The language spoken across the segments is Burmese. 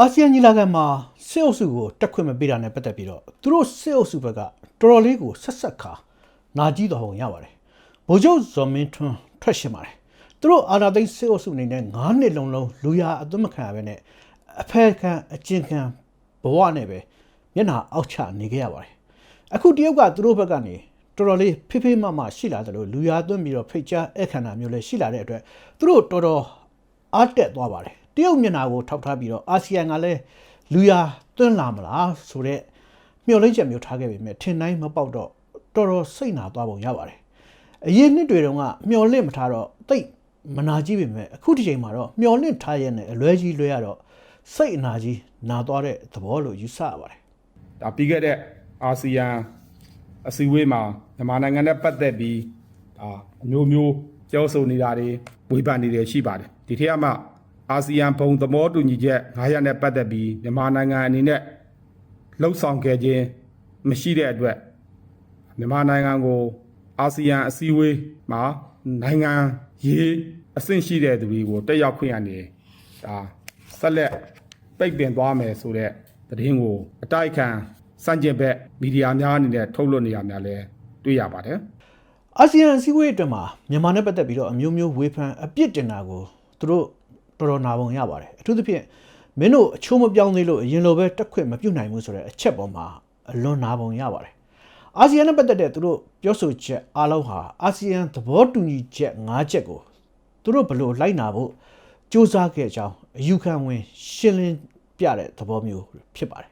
အာဆီယံညီလာခံမှာစစ်အုပ်စုကိုတက်ခွင့်မပေးတာနဲ့ပတ်သက်ပြီးတော့သူတို့စစ်အုပ်စုဘက်ကတော်တော်လေးကိုဆက်ဆက်ခါနာကြီးတော်ပုံရပါတယ်ဗိုလ်ချုပ်ဇော်မင်းထွန်းထွက်ရှင်ပါတယ်သူတို့အာဏာသိမ်းစစ်အုပ်စုအနေနဲ့9နှစ်လုံးလုံးလူရအသွမခံရပဲနဲ့အဖက်ခံအကျဉ်းခံဘဝနဲ့ပဲမျက်နှာအောက်ချနေခဲ့ရပါတယ်အခုတရုတ်ကသူတို့ဘက်ကနေတော်တော်လေးဖိဖိမမရှိလာတယ်လို့လူရသွင်းပြီးတော့ဖိတ်ကြားအခမ်းအနာမျိုးလည်းရှိလာတဲ့အတွက်သူတို့တော်တော်အားတက်သွားပါတယ် တရုတ်မျက်နှာကိုထောက်ထားပြီးတော့အာဆီယံကလည်းလူရသွင်းလာမလားဆိုတော့မျှော်လင့်ချက်မျိုးထားခဲ့ပေမဲ့ထင်တိုင်းမပေါက်တော့တော်တော်စိတ်နာသွားပုံရပါတယ်အရင်နှစ်တွေတုန်းကမျှော်လင့်မထားတော့တိတ်မနာကြီးပေမဲ့အခုဒီချိန်မှာတော့မျှော်လင့်ထားရတဲ့အလွဲကြီးလွဲရတော့စိတ်အနာကြီးနာသွားတဲ့သဘောလို့ယူဆရပါတယ်ဒါပြီးခဲ့တဲ့အာဆီယံအစည်းအဝေးမှာမြန်မာနိုင်ငံနဲ့ပတ်သက်ပြီးဒါအမျိုးမျိုးပြောဆိုနေတာတွေဝေဖန်နေတယ်ရှိပါတယ်ဒီထက်ကမှ အာဆီယံဘုံသဘောတူညီချက်900နဲ့ပတ်သက်ပြီးမြန်မာနိုင်ငံအနေနဲ့လှုပ်ဆောင်ခဲ့ခြင်းမရှိတဲ့အတွက်မြန်မာနိုင်ငံကိုအာဆီယံအစည်းအဝေးမှာနိုင်ငံရေးအဆင့်ရှိတဲ့သူတွေကိုတက်ရောက်ခွင့်ရနေဒါဆက်လက်ပိတ်ပင်သွားမယ်ဆိုတဲ့သတင်းကိုအတိုက်အခံစန့်ကျင်ဘက်မီဒီယာများအနေနဲ့ထုတ်လွှင့်နေရများလဲတွေ့ရပါတယ်အာဆီယံအစည်းအဝေးအတွင်းမှာမြန်မာနဲ့ပတ်သက်ပြီးတော့အမျိုးမျိုးဝေဖန်အပြစ်တင်တာကိုသူတို့ တော်တော်နာပုံရပါတယ်အထူးသဖြင့်မင်းတို့အချိုးမပြောင်းသေးလို့အရင်လိုပဲတက်ခွင့်မပြုတ်နိုင်ဘူးဆိုတဲ့အချက်ပေါ်မှာအလွန်နာပုံရပါတယ်အာဆီယံနဲ့ပတ်သက်တဲ့သူတို့ပြောဆိုချက်အားလုံးဟာအာဆီယံသဘောတူညီချက်၅ချက်ကိုသူတို့ဘယ်လိုလိုက်နာဖို့စ조사ခဲ့ကြောင်းအယူခံဝင် ရှင်းလင်းပြတဲ့သဘောမျိုးဖြစ်ပါတယ်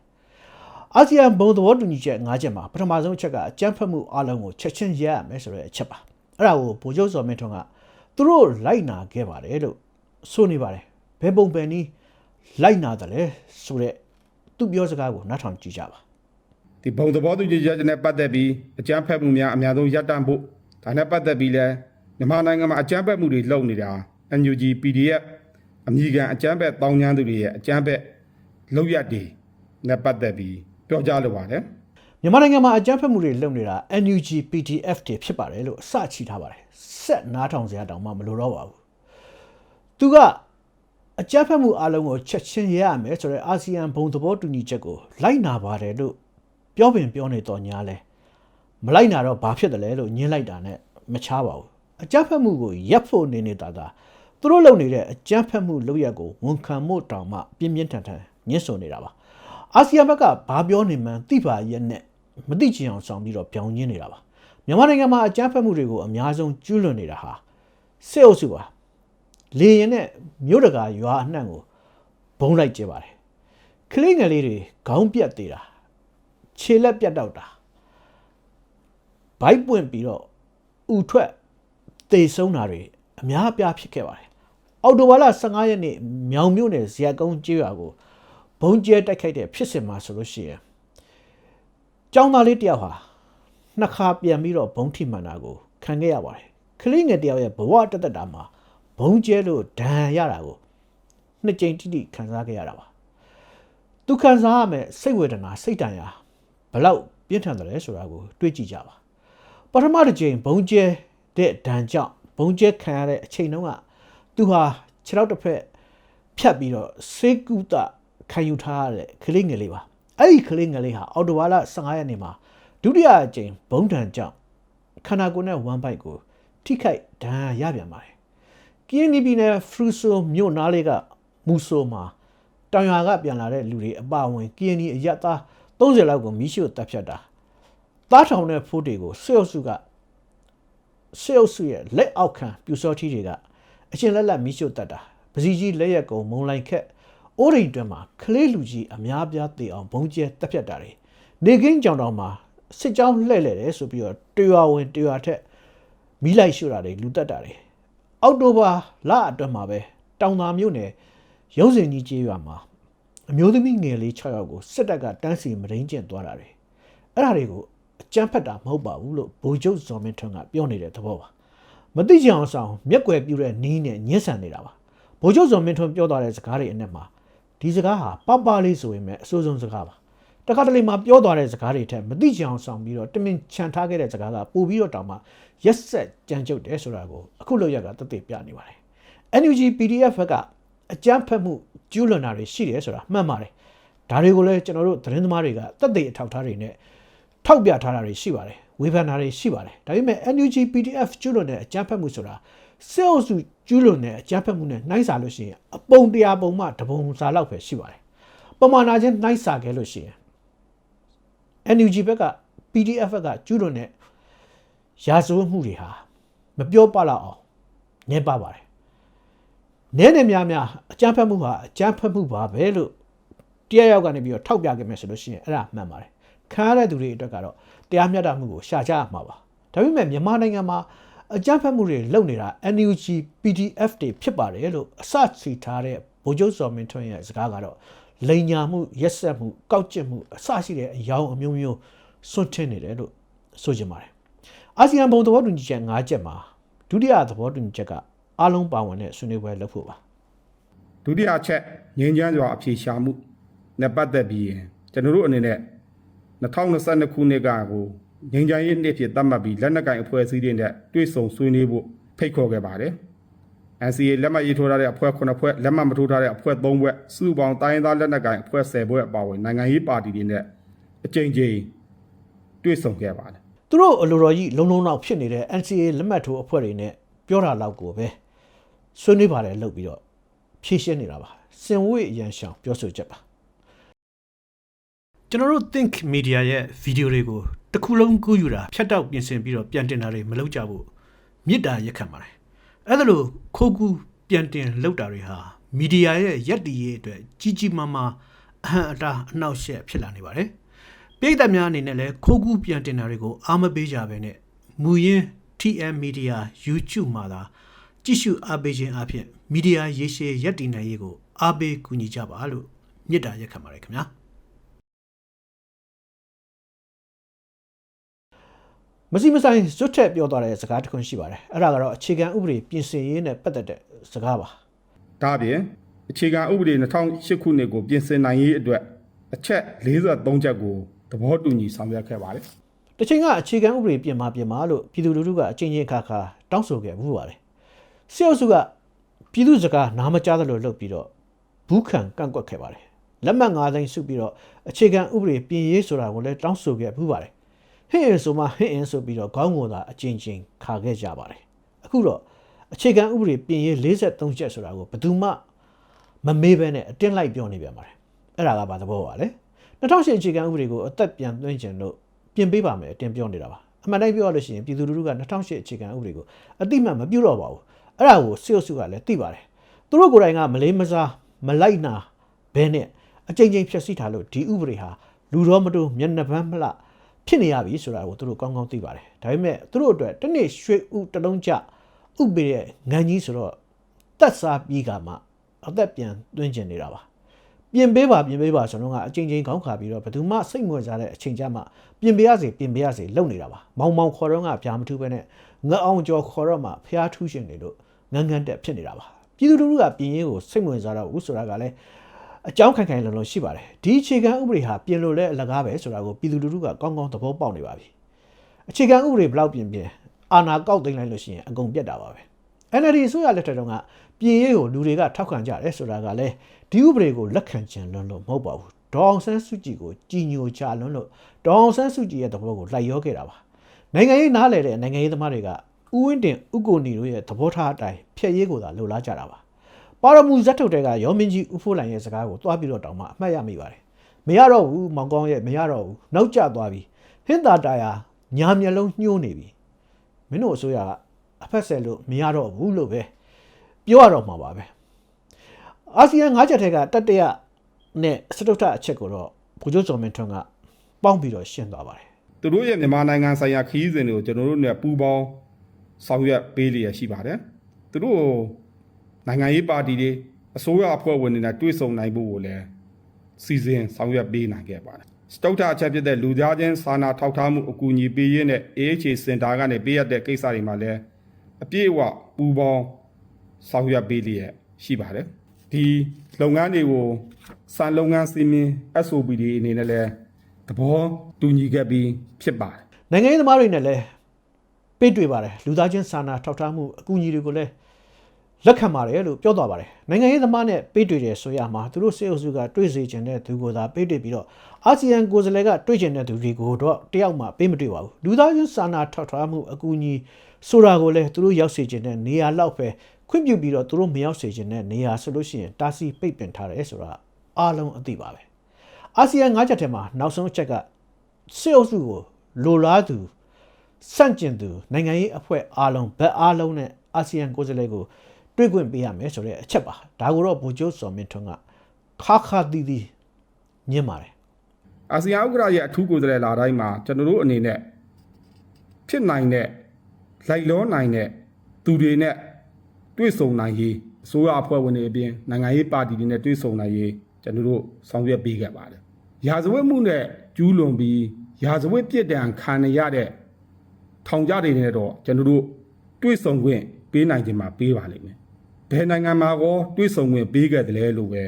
အာဆီယံဘုံသဘောတူညီချက်၅ချက်မှာပထမဆုံးအချက်ကအကြမ်းဖက်မှုအလုံးကိုချက်ချင်းရပ်ရမယ်ဆိုတဲ့အချက်ပါအဲ့ဒါကိုဗိုလ်ချုပ်စော်မင်းထွန်းကသူတို့လိုက်နာခဲ့ပါတယ်လို့ ဆိုနေပါတယ်ဘယ်ပုံပဲနည်းလိုက်နာတယ်လဲဆိုတဲ့သူပြောစကားကိုနားထောင်ကြည့်ကြပါဒီဘုံသဘောတူညီချက်နဲ့ပတ်သက်ပြီးအကြမ်းဖက်မှုများအများဆုံးရပ်တန့်ဖို့ဒါနဲ့ပတ်သက်ပြီးလဲမြန်မာနိုင်ငံမှာအကြမ်းဖက်မှုတွေလုပ်နေတာ NUG PDF အမိခံအကြမ်းဖက်တောင်းကျမ်းသူတွေရဲ့အကြမ်းဖက်လုပ်ရက်တွေနဲ့ပတ်သက်ပြီးပြောကြားလိုပါတယ်မြန်မာနိုင်ငံမှာအကြမ်းဖက်မှုတွေလုပ်နေတာ NUG PDF တွေဖြစ်ပါတယ်လို့အစချီထားပါတယ်ဆက်နားထောင်စရာတောင်မှမလိုတော့ပါဘူး သူကအကြမ်းဖက်မှုအလုံးကိုချက်ချင်းရရမယ်ဆိုတဲ့အာဆီယံဘုံသဘောတူညီချက်ကိုလိုက်နာပါတယ်လို့ပြောပင်ပြောနေတော့ညာလဲမလိုက်နာတော့ဘာဖြစ်တယ်လဲလို့ညင်းလိုက်တာနဲ့မချားပါဘူးအကြမ်းဖက်မှုကိုရပ်ဖို့နေနေတာသာသူတို့လုပ်နေတဲ့အကြမ်းဖက်မှုလုပ်ရက်ကိုဝန်ခံမှုတောင်မှပြင်းပြင်းထန်ထန်ညှင်းဆိုနေတာပါအာဆီယံဘက်ကဘာပြောနေမှန်းသိပါရဲ့နဲ့မသိချင်အောင်ဆောင်ပြီးတော့ပြောင်းညင်းနေတာပါမြန်မာနိုင်ငံမှာအကြမ်းဖက်မှုတွေကိုအများဆုံးကျူးလွန်နေတာဟာစစ်အုပ်စုပါ လေရင်နဲ့မြို့တကာရွာအနှံ့ကိုဘုံလိုက်ကျဲပါတယ်ကလေးငယ်လေးတွေခေါင်းပြတ်သေးတာခြေလက်ပြတ်တော့တာဘိုက်ပွင့်ပြီးတော့ဥထွက်တေဆုံးတာတွေအများအပြားဖြစ်ခဲ့ပါတယ်အော်တိုဘာလ15ရက်နေ့မြောင်မြို့နယ်ဇရက်ကုန်းကျေးရွာကိုဘုံကျဲတိုက်ခိုက်တဲ့ဖြစ်စဉ်မှာဆိုလို့ရှိရင်ကျောင်းသားလေးတယောက်ဟာနှစ်ခါပြန်ပြီးတော့ဘုံထိမှန်တာကိုခံခဲ့ရပါတယ်ကလေးငယ်တယောက်ရဲ့ဘဝတက်တက်တာမှာ ဘုံကျဲလို့ဒဏ်ရာရတာကိုနှစ်ကြိမ်တိတိခံစားခဲ့ရတာပါသူခံစားရမယ်စိတ်ဝေဒနာစိတ်တန်ရာဘလောက်ပြင်းထန်တယ်လဲဆိုတာကိုတွေးကြည့်ကြပါပထမတစ်ကြိမ်ဘုံကျဲတဲ့ဒဏ်ကြောင့်ဘုံကျဲခံရတဲ့အချိန်တုန်းကသူဟာခြေထောက်တစ်ဖက်ဖြတ်ပြီးတော့စေကုတခံယူထားရတဲ့ကလေးငယ်လေးပါအဲ့ဒီကလေးငယ်လေးဟာအော်တိုဝါလာ15ရက်နေ့မှာဒုတိယအကြိမ်ဘုံထန်ကြောင့်ခန္ဓာကိုယ်နဲ့ဝမ်ဘိုက်ကိုထိခိုက်ဒဏ်ရာရပြန်ပါတယ် ကင်းနီပြည်နယ်ဖရူဆိုမြို့နားလေးကမူဆိုမှာတောင်ရွာကပြန်လာတဲ့လူတွေအပါအဝင်ကင်းနီအရက်သား30လောက်ကိုမိရှို့တပ်ဖြတ်တာသားထောင်တဲ့ဖိုးတွေကိုဆွေအုပ်စုကစေအုပ်စုရဲ့လက်အောက်ခံပြူစောထီးတွေကအရှင်လက်လက်မိရှုတတ်တာပစီကြီးလက်ရက်ကုံမုံလိုက်ခက်အိုးရိန်တွင်မှာကလေးလူကြီးအများပြားတေအောင်ဘုံကျဲတက်ဖြတ်တာတွေနေကင်းကြောင်တောင်မှာစစ်ကြောင်းလှည့်လဲတယ်ဆိုပြီးတော့တရွာဝင်တရွာထက်မိလိုက်ရှုတာတွေလူတက်တာတွေ အောက်တိုဘာလအတွင်းမှာပဲတောင်သာမြို့နယ်ရုံးစင်ကြီးကျေးရွာမှာအမျိုးသမီးငယ်လေး6ယောက်ကိုစစ်တပ်ကတန်းစီမရင်းကျင့်သွားတာတွေအဲ့ဒါတွေကိုအကြမ်းဖက်တာမဟုတ်ပါဘူးလို့ဗိုလ်ချုပ်ဇော်မင်းထွန်းကပြောနေတဲ့သဘောပါမသိကြအောင်ဆောင်မျက်ကွယ်ပြူတဲ့နီးနဲ့ညှင်းဆန်နေတာပါဗိုလ်ချုပ်ဇော်မင်းထွန်းပြောသွားတဲ့စကားတွေအနက်မှာဒီစကားဟာပပလေးဆိုရင်ပဲအဆိုးဆုံးစကားပါ တခါတလေမှာပြောသွားတဲ့စကားတွေထက်မသိကြအောင်ဆောင်ပြီးတော့တမင်ချန်ထားခဲ့တဲ့စကားကပို့ပြီးတော့တောင်မှရက်ဆက်ကြမ်းကြုတ်တယ်ဆိုတာကိုအခုလောက်ရကတသက်ပြနေပါတယ် NUG PDF ဘက်ကအကြမ်းဖက်မှုကျူးလွန်တာတွေရှိတယ်ဆိုတာမှန်ပါတယ်ဒါတွေကိုလည်းကျွန်တော်တို့သတင်းသမားတွေကတက်သေးအထောက်အထားတွေနဲ့ထောက်ပြထားတာတွေရှိပါတယ်ဝေဖန်တာတွေရှိပါတယ်ဒါပေမဲ့ NUG PDF ကျူးလွန်တဲ့အကြမ်းဖက်မှုဆိုတာစစ်အုပ်စုကျူးလွန်တဲ့အကြမ်းဖက်မှုနဲ့နှိုင်းစာလို့ရှိရင်အပုံတရာပုံမှတပုံစာလောက်ပဲရှိပါတယ်ပမာဏချင်းနှိုင်းစာခဲ့လို့ရှိရင် NUG ဘက်က PDF ဘက်ကကျူးလွန်တဲ့ရာဇဝတ်မှုတွေဟာမပြောပလောက်အောင်နည်းပါပါတယ်။နည်းနေများများအကြမ်းဖက်မှုဟာအကြမ်းဖက်မှုပါပဲလို့တရားရောက်ကနေပြီးတော့ထောက်ပြခဲ့မယ်ဆိုလို့ရှိရင်အဲ့ဒါမှန်ပါတယ်။ခံရတဲ့သူတွေအတွက်ကတော့တရားမျှတမှုကိုရှာကြရမှာပါ။ဒါပေမဲ့မြန်မာနိုင်ငံမှာအကြမ်းဖက်မှုတွေလုပ်နေတာ NUG PDF တွေဖြစ်ပါတယ်လို့အစစီထားတဲ့ဗိုလ်ချုပ်စော်မင်းထွန်းရဲ့စကားကတော့ လိန်ညာမှုရက်ဆက်မှုကောက်ကျစ်မှုအစရှိတဲ့အယောင်အမျိုးမျိုးစွန့်ထင်းနေတယ်လို့ဆိုချင်ပါတယ်။အာဆီယံဘုံသဘောတူညီချက်၅ချက်မှာဒုတိယသဘောတူညီချက်ကအားလုံးပါဝင်တဲ့ဆွေးနွေးပွဲလုပ်ဖို့ပါဒုတိယအချက်ငြင်းချမ်းစွာအဖြေရှာမှုနဲ့ပတ်သက်ပြီးရင်ကျွန်တော်တို့အနေနဲ့2022ခုနှစ်ကကိုငြိမ်းချမ်းရေးနှစ်ဖြစ်သတ်မှတ်ပြီးလက်နက်ကင်အဖွဲ့အစည်းတွေနဲ့တွေ့ဆုံဆွေးနွေးဖို့ဖိတ်ခေါ်ခဲ့ပါတယ်။ NCA လက်မှတ်ရေးထိုးထားတဲ့အဖွဲ့9ဖွဲ့လက်မှတ်မထိုးထားတဲ့အဖွဲ့3ဖွဲ့စုစုပေါင်းတိုင်းရင်းသားလက်နက်ကင်အဖွဲ့10ဖွဲ့အပါအဝင်နိုင်ငံရေးပါတီတွေနဲ့အကြိမ်ကြိမ်တွေ့ဆုံခဲ့ပါတယ်။သူတို့အလိုတော်ကြီးလုံလုံလောက်ဖြစ်နေတဲ့ NCA လက်မှတ်ထိုးအဖွဲ့တွေနဲ့ပြောတာလောက်ကိုပဲဆွေးနွေးပါတယ်လုပ်ပြီးတော့ဖြည့်ရှင်းနေတာပါ။စင်ဝေးရန်ရှောင်ပြောဆိုချက်ပါ။ကျွန်တော်တို့ Think Media ရဲ့ဗီဒီယိုတွေကိုတစ်ခုလုံးကူးယူတာဖြတ်တောက်ပြင်ဆင်ပြီးတော့ပြန်တင်တာတွေမလုပ်ကြဘူးမြစ်တာရက်ခံပါတယ် အဲ့ဒါလို့ခိုးကူးပြန်တင်လုပ်တာတွေဟာမီဒီယာရဲ့ရက်တီရေးအတွက်ကြီးကြီးမားမားအဟံအတားအနှောက်အယှက်ဖြစ်လာနေပါတယ်ပြည်သက်များအနေနဲ့လည်းခိုးကူးပြန်တင်တာတွေကိုအားမပေးကြဘဲနဲ့မူရင်း TM Media YouTube မှာသာကြည့်ရှုအားပေးခြင်းအပြင်မီဒီယာရေရှည်ရက်တည်နိုင်ရေးကိုအားပေးကူညီကြပါလို့မြစ်တာရက်ခံပါတယ်ခင်ဗျာ မစီမဆိုင်ဇွတ်ထက်ပြောသွားတဲ့စကားတစ်ခုရှိပါတယ်အဲ့ဒါကတော့အခြေခံဥပဒေပြင်ဆင်ရေးနဲ့ပတ်သက်တဲ့စကားပါ။ဒါအပြင်အခြေခံဥပဒေ2008ခုနှစ်ကိုပြင်ဆင်နိုင်ရေးအတွက်အချက်43ချက်ကိုသဘောတူညီဆောင်ရွက်ခဲ့ပါတယ်။တစ်ချိန်ကအခြေခံဥပဒေပြင်မာပြင်မာလို့ပြည်သူလူထုကအချင်းချင်းခါခါတောင်းဆိုခဲ့မှုပါတယ်စစ်အုပ်စုကပြည်သူစကားနားမကြားသလိုလုပ်ပြီးတော့ဘူးခံကန့်ကွက်ခဲ့ပါတယ်လက်မှတ်၅သိန်းစုပြီးတော့အခြေခံဥပဒေပြင်ရေးဆိုတာကိုလည်းတောင်းဆိုခဲ့မှုပါတယ် ဟင့်အင်ဆိုမှဟင့်အင်ဆိုပြီးတော့ခေါင်းငိုတာအချင်းချင်းခါခဲ့ကြပါတယ်အခုတော့အခြေခံဥပဒေပြင်ရေး53ချက်ဆိုတာကိုဘယ်သူမှမမေးဘဲနဲ့အတင်းလိုက်ပြောနေပြန်ပါတယ်အဲ့ဒါကဘာသဘောပါလဲ2008အခြေခံဥပဒေကိုအသက်ပြန်သွင်းခြင်းလို့ပြင်ပေးပါမယ်အတင်းပြောနေတာပါအမှန်တိုင်းပြောရလို့ရှိရင်ပြည်သူလူထုက2008အခြေခံဥပဒေကိုအတိမတ်မပြုတော့ပါဘူးအဲ့ဒါကိုစစ်အုပ်စုကလည်းသိပါတယ်သူတို့ကိုယ်တိုင်ကမလေးမစားမလိုက်နာဘဲနဲ့အကြိမ်ကြိမ်ဖျက်ဆီးထားလို့ဒီဥပဒေဟာလူတော်မတူမျက်နှာပန်းမလှ ဖြစ်နေရပြီဆိုတာကိုသူတို့ကောင်းကောင်းသိပါတယ်ဒါပေမဲ့သူတို့အတွက်တစ်နေ့ရွှေဥတစ်လုံးကြဥပေရဲ့ငံကြီးဆိုတော့တက်စားပြီးကမှအသက်ပြန်သွင်းကျင်နေတာပါပြင်ပေးပါပြင်ပေးပါကျွန်တော်ကအချိန်ချင်းခေါင်းခါပြီးတော့ဘယ်သူမှစိတ်မဝင်စားတဲ့အချိန်ကြမှာပြင်ပေးရစေပြင်ပေးရစေလုပ်နေတာပါမောင်မောင်ခေါ်တော့ကဗျာမထူးပဲနဲ့ငတ်အောင်ကြော်ခေါ်တော့မှဖျားထူးရှင်နေလို့ငန်းငန်းတက်ဖြစ်နေတာပါပြည်သူလူထုကပြင်ရေးကိုစိတ်မဝင်စားတော့ဘူးဆိုတာကလည်း အကြောင်းခိုင်ခိုင်လုံလုံရှိပါတယ်ဒီအခြေခံဥပဒေဟာပြင်လို့လဲအလကားပဲဆိုတာကိုပြည်သူလူထုကကောင်းကောင်းသဘောပေါက်နေပါပြီအခြေခံဥပဒေဘယ်လောက်ပြင်ပြင်အာဏာကောက်သိမ်းလိုက်လို့ရှိရင်အကုန်ပြတ်တာပါပဲ NLD အစိုးရလက်ထက်တုန်းကပြည်ရေးကိုလူတွေကထောက်ခံကြတယ်ဆိုတာကလည်းဒီဥပဒေကိုလက်ခံခြင်းလွန်းလို့မဟုတ်ပါဘူးဒေါအောင်ဆန်းစုကြည်ကိုကြည်ညိုချလွန်းလို့ဒေါအောင်ဆန်းစုကြည်ရဲ့သဘောကိုလိုက်ရောခဲ့တာပါနိုင်ငံရေးနားလည်တဲ့နိုင်ငံရေးသမားတွေကဥဝင်းတင်ဥကိုနီတို့ရဲ့သဘောထားအတိုင်းဖျက်ရေးကိုသာလိုလားကြတာပါ ပါရမူဇက်ထုတ်တဲ့ကရောမင်းကြီးဥဖိုးလိုင်ရဲ့စကားကိုသွားပြီးတော့တောင်းမှအမှတ်ရမိပါတယ်မရတော့ဘူးမောင်ကောင်းရဲ့မရတော့ဘူးနောက်ကျသွားပြီဟင်းသာတာယာညာမျက်လုံးညှိုးနေပြီမင်းတို့အစိုးရကအဖက်ဆက်လို့မရတော့ဘူးလို့ပဲပြောရတော့မှာပါပဲအာဆီယံ၅ချက်ထဲကတတရနဲ့စတုတ္ထအချက်ကိုတော့ဘုကျိုးစော်မင်းထွန်းကပေါင်းပြီးတော့ရှင်းသွားပါတယ်သူတို့ရဲ့မြန်မာနိုင်ငံဆိုင်ရာခရီးစဉ်တွေကိုကျွန်တော်တို့နဲ့ပူးပေါင်းဆောင်ရွက်ပေးလျက်ရှိပါတယ်သူတို့ကို နိုင်ငံရေးပါတီတွေအစိုးရအဖွဲ့ဝင်တွေနဲ့တွေ့ဆုံနိုင်ဖို့ကိုလည်းစီစဉ်ဆောင်ရွက်ပေးနိုင်ခဲ့ပါတယ်စတုတ္ထအချက်ဖြစ်တဲ့လူသားချင်းစာနာထောက်ထားမှုအကူအညီပေးရင်းနဲ့ AHA စင်တာကနေပေးရတဲ့ကိစ္စတွေမှာလည်းအပြည့်အဝပူးပေါင်းဆောင်ရွက်ပေးလျက်ရှိပါတယ်ဒီလုပ်ငန်းတွေကိုစံလုပ်ငန်းစီမင်း SOP တွေအနေနဲ့လည်းသဘောတူညီခဲ့ပြီးဖြစ်ပါတယ်နိုင်ငံရေးသမားတွေနဲ့လည်းပေးတွေ့ပါတယ်လူသားချင်းစာနာထောက်ထားမှုအကူအညီတွေကိုလည်း လက်ခံပါတယ်လို့ပြောသွားပါတယ်နိုင်ငံရေးသမားနဲ့ပေးတွေ့တယ်ဆိုရမှာသူတို့စေအုပ်စုကတွေ့စေချင်တဲ့သူကိုသာပေးတွေ့ပြီးတော့အာဆီယံကိုယ်စားလှယ်ကတွေ့ချင်တဲ့သူတွေကိုတော့တယောက်မှပေးမတွေ့ပါဘူးလူသားချင်းစာနာထောက်ထားမှုအကူအညီဆိုတာကိုလည်းသူတို့ရောက်စေချင်တဲ့နေရာလောက်ပဲခွင့်ပြုပြီးတော့သူတို့မရောက်စေချင်တဲ့နေရာဆိုလို့ရှိရင်တာစီပိတ်ပင်ထားတယ်ဆိုတာအားလုံးအသိပါပဲအာဆီယံ၅ချက်ထဲမှာနောက်ဆုံးအချက်ကစေအုပ်စုကိုလိုလားသူစန့်ကျင်သူနိုင်ငံရေးအဖွဲ့အားလုံးဘက်အားလုံးနဲ့အာဆီယံကိုယ်စားလှယ်ကို တွေ့ခွင့်ပေးရမယ်ဆိုတဲ့အချက်ပါဒါကိုတော့ဗိုလ်ချုပ်စော်မင်းထွန်းကခါခါတီးတီးညင်ပါတယ်အာဆီယံဥက္ကဋ္ဌရဲ့အထူးကိုယ်စားလှယ်လာတိုင်းမှာကျွန်တော်တို့အနေနဲ့ဖြစ်နိုင်တဲ့လိုက်လောနိုင်တဲ့သူတွေနဲ့တွေ့ဆုံနိုင်ရေးအစိုးရအဖွဲ့ဝင်တွေအပြင်နိုင်ငံရေးပါတီတွေနဲ့တွေ့ဆုံနိုင်ရေးကျွန်တော်တို့ဆောင်ရွက်ပေးခဲ့ပါတယ်။ရာဇဝတ်မှုနဲ့ကျူးလွန်ပြီးရာဇဝတ်ပြစ်ဒဏ်ခံရတဲ့ထောင်ကြတွေနဲ့တော့ကျွန်တော်တို့တွေ့ဆုံခွင့်ပေးနိုင်ခြင်းမှာပေးပါလိမ့်မယ်။ ဘယ်နိုင်ငံမှာကောတွေ့ဆုံခွင့်ပေးခဲ့တယ်လဲလို့ပဲ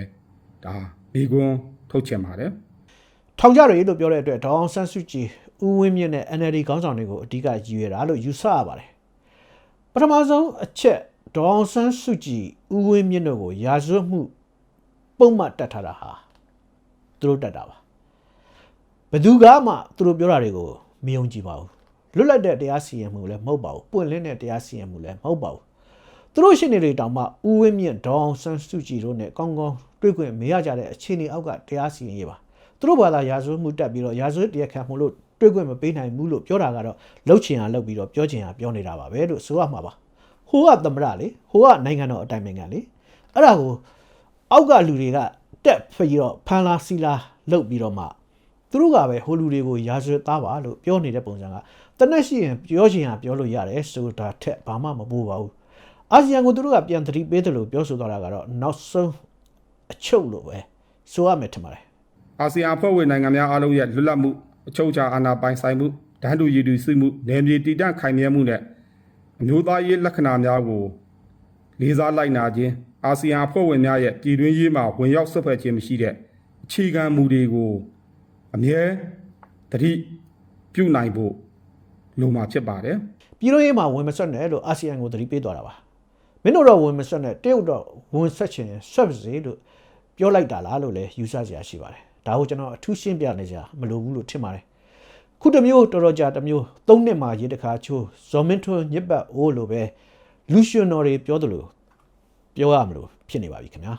ဒါဘေကွန်းထုတ်ချင်ပါတယ်။ထောင်ကြရည်လို့ပြောတဲ့အတွက်ဒေါအောင်ဆန်းစုကြည်ဦးဝင်းမြင့်နဲ့ NLD ခေါင်းဆောင်တွေကိုအဓိကရည်ရွယ်တာလို့ယူဆရပါတယ်ပထမဆုံးအချက်ဒေါအောင်ဆန်းစုကြည်ဦးဝင်းမြင့်တို့ကိုရာဇဝတ်မှုပုံမှန်တက်ထားတာဟာသူတို့တက်တာပါဘယ်သူကမှသူတို့ပြောတာတွေကိုမယုံကြည်ပါဘူးလွတ်လပ်တဲ့တရားစီရင်မှုလည်းမဟုတ်ပါဘူးပွင့်လင်းတဲ့တရားစီရင်မှုလည်းမဟုတ်ပါဘူး သူတို့ရှင်းနေတွေတောင်မှဦးဝင်းမြင့်ဒေါအောင်ဆန်းစုကြည်တို့နဲ့ကောင်းကောင်းတွေ့ခွင့်မရကြတဲ့အခြေအနေအောက်ကတရားစီရင်ရေးပါသူတို့ဘာသာရာဇဝတ်မှုတက်ပြီးတော့ရာဇဝတ်တရားခံမှုလို့တွေ့ခွင့်မပေးနိုင်ဘူးလို့ပြောတာကတော့လှုပ်ချင်ရလှုပ်ပြီးတော့ပြောချင်ရပြောနေတာပါပဲလို့ဆိုရမှာပါဟိုကသမရလေဟိုကနိုင်ငံတော်အတိုင်ပင်ခံလေအဲ့ဒါကိုအောက်ကလူတွေကတက်ပြီးတော့ဖန်လာစီလာလှုပ်ပြီးတော့မှသူတို့ကပဲဟိုလူတွေကိုရာဇဝတ်သားပါလို့ပြောနေတဲ့ပုံစံကတနက်ရှိရင်ပြောချင်ရပြောလို့ရတယ်ဆိုတာထက်ဘာမှမပိုးပါဘူး အာဆီယံကိုသူတို့ကပြန်သတိပေးတယ်လို့ပြောဆိုသွားတာကတော့နောက်ဆုံးအချုပ်လို့ပဲဆိုရမယ်ထင်ပါတယ်အာဆီယံအဖွဲ့ဝင်နိုင်ငံများအားလုံးရဲ့လွတ်လပ်မှုအချုပ်အခြာအာဏာပိုင်ဆိုင်မှုတန်းတူရည်တူစစ်မှုနယ်မြေတည်တံ့ခိုင်မြဲမှုနဲ့အမျိုးသားရေးလက္ခဏာများကိုလေးစားလိုက်နာခြင်းအာဆီယံအဖွဲ့ဝင်များရဲ့ပြည်တွင်းရေးမှာဝင်ရောက်ဆွတ်ဖက်ခြင်းမရှိတဲ့အခြေခံမူတွေကိုအမြဲတတိပြုနိုင်ဖို့လိုမှာဖြစ်ပါတယ်ပြည်တော်ရေးမှာဝင်မဆွတ်နဲ့လို့အာဆီယံကိုသတိပေးသွားတာပါ မင်းတို့တော့ဝင်မဆွတ်နဲ့တရုတ်တော့ဝင်ဆက်ချင်ဆွတ်ပါစေလို့ပြောလိုက်တာလားလို့လည်းယူဆစရာရှိပါတယ်ဒါကိုကျွန်တော်အထူးရှင်းပြနေကြမလိုဘူးလို့ထင်ပါတယ်ခုတစ်မျိုးတော်တော်ကြာတစ်မျိုးသုံးနှစ်မှရေတခါချိုးဇော်မင်းထွန်းညစ်ပတ်အိုးလိုပဲလူရှင်တော်တွေပြောသလိုပြောရမလို့ဖြစ်နေပါပြီခင်ဗျာ